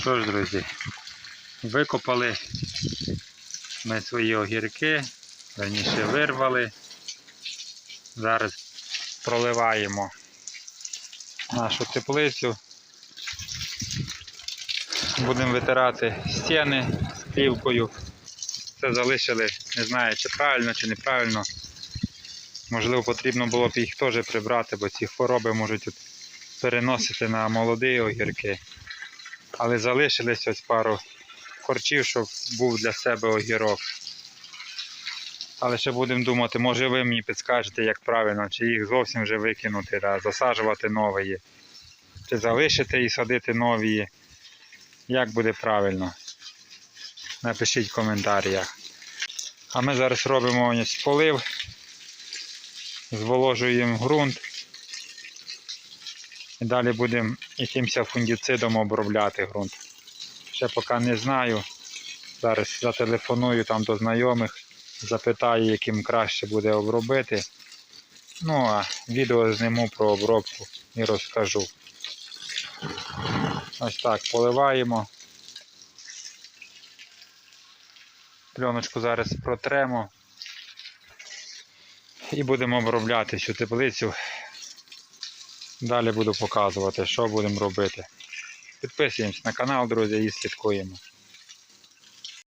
Що ж, друзі, викопали ми свої огірки, раніше вирвали. Зараз проливаємо нашу теплицю. Будемо витирати стіни плівкою. Це залишили, не знаю, чи правильно, чи неправильно. Можливо, потрібно було б їх теж прибрати, бо ці хвороби можуть переносити на молоді огірки. Але залишились ось пару корчів, щоб був для себе огірок. Але ще будемо думати, може ви мені підскажете, як правильно, чи їх зовсім вже викинути, да, засаджувати нові, чи залишити і садити нові. Як буде правильно? Напишіть в коментарях. А ми зараз робимо ось полив, зволожуємо ґрунт. І далі будемо якимось фунгіцидом обробляти ґрунт. Ще поки не знаю. Зараз зателефоную там до знайомих, запитаю, яким краще буде обробити. Ну а відео зніму про обробку і розкажу. Ось так поливаємо. Пленочку зараз протремо і будемо обробляти цю теплицю. Далі буду показувати, що будемо робити. Підписуємось на канал, друзі, і слідкуємо.